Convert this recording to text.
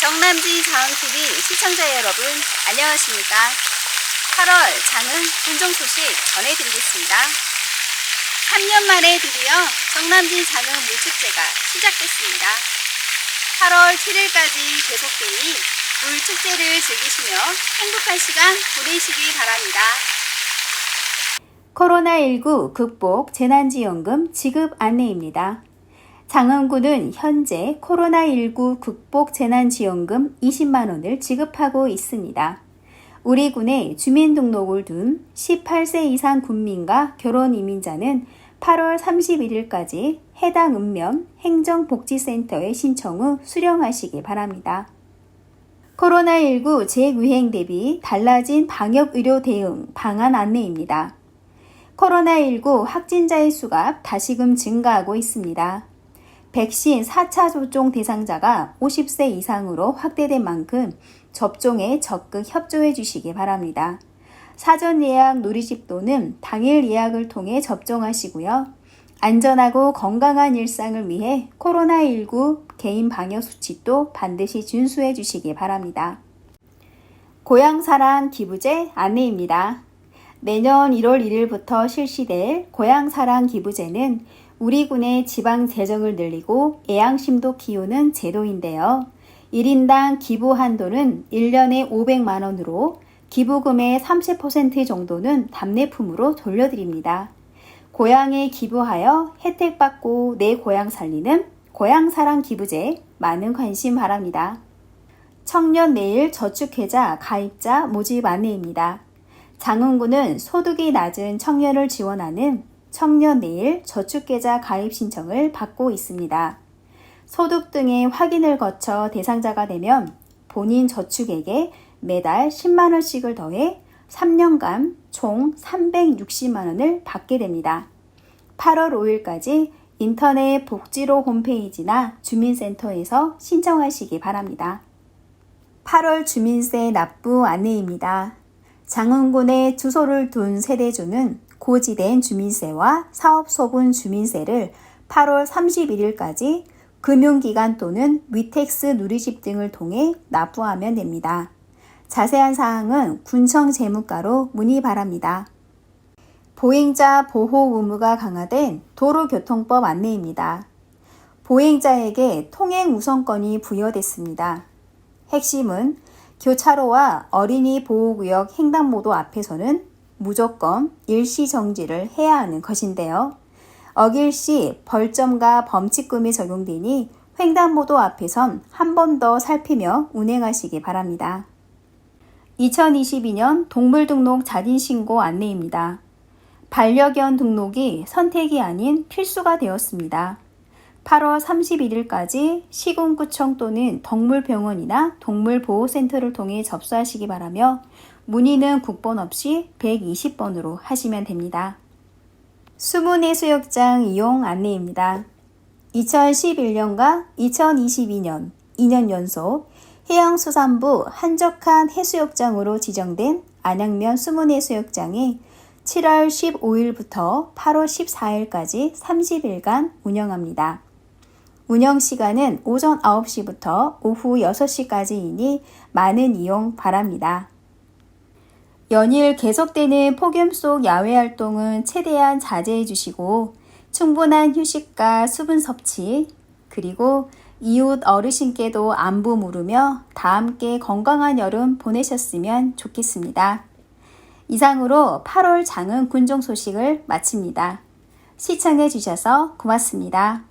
정남지 장TV 시청자 여러분 안녕하십니까? 8월 장은 군종 소식 전해드리겠습니다. 3년 만에 드디어 정남진 장은 물축제가 시작됐습니다. 8월 7일까지 계속되니 물축제를 즐기시며 행복한 시간 보내시기 바랍니다. 코로나19 극복 재난지원금 지급 안내입니다. 장흥군은 현재 코로나19 극복 재난지원금 20만원을 지급하고 있습니다. 우리 군에 주민등록을 둔 18세 이상 군민과 결혼 이민자는 8월 31일까지 해당 읍면 행정복지센터에 신청 후 수령하시기 바랍니다. 코로나19 재유행 대비 달라진 방역의료 대응 방안 안내입니다. 코로나19 확진자의 수가 다시금 증가하고 있습니다. 백신 4차 접종 대상자가 50세 이상으로 확대된 만큼 접종에 적극 협조해 주시기 바랍니다. 사전 예약 누리집 또는 당일 예약을 통해 접종하시고요. 안전하고 건강한 일상을 위해 코로나19 개인 방역 수칙도 반드시 준수해 주시기 바랍니다. 고향사랑 기부제 안내입니다. 내년 1월 1일부터 실시될 고향사랑 기부제는 우리 군의 지방 재정을 늘리고 애양심도 키우는 제도인데요. 1인당 기부 한도는 1년에 500만 원으로 기부금의 30% 정도는 답례품으로 돌려드립니다. 고향에 기부하여 혜택받고 내 고향 살리는 고향사랑 기부제 많은 관심 바랍니다. 청년 내일 저축계좌 가입자 모집 안내입니다. 장흥군은 소득이 낮은 청년을 지원하는 청년 내일 저축계좌 가입 신청을 받고 있습니다. 소득 등의 확인을 거쳐 대상자가 되면 본인 저축액에 매달 10만원씩을 더해 3년간 총 360만원을 받게 됩니다. 8월 5일까지 인터넷 복지로 홈페이지나 주민센터에서 신청하시기 바랍니다. 8월 주민세 납부 안내입니다. 장흥군에 주소를 둔 세대주는 고지된 주민세와 사업소분 주민세를 8월 31일까지 금융기관 또는 위텍스 누리집 등을 통해 납부하면 됩니다. 자세한 사항은 군청 재무과로 문의 바랍니다. 보행자 보호 의무가 강화된 도로교통법 안내입니다. 보행자에게 통행 우선권이 부여됐습니다. 핵심은 교차로와 어린이 보호구역 횡단보도 앞에서는 무조건 일시 정지를 해야 하는 것인데요. 어길 시 벌점과 범칙금이 적용되니 횡단보도 앞에선 한 번 더 살피며 운행하시기 바랍니다. 2022년 동물등록 자진신고 안내입니다. 반려견 등록이 선택이 아닌 필수가 되었습니다. 8월 31일까지 시군구청 또는 동물병원이나 동물보호센터를 통해 접수하시기 바라며 문의는 국번 없이 120번으로 하시면 됩니다. 수문해수욕장 이용 안내입니다. 2011년과 2022년 2년 연속 해양수산부 한적한 해수욕장으로 지정된 안양면 수문해수욕장이 7월 15일부터 8월 14일까지 30일간 운영합니다. 운영 시간은 오전 9시부터 오후 6시까지이니 많은 이용 바랍니다. 연일 계속되는 폭염 속 야외 활동은 최대한 자제해 주시고 충분한 휴식과 수분 섭취 그리고 이웃 어르신께도 안부 물으며 다 함께 건강한 여름 보내셨으면 좋겠습니다. 이상으로 8월 장은 군종 소식을 마칩니다. 시청해 주셔서 고맙습니다.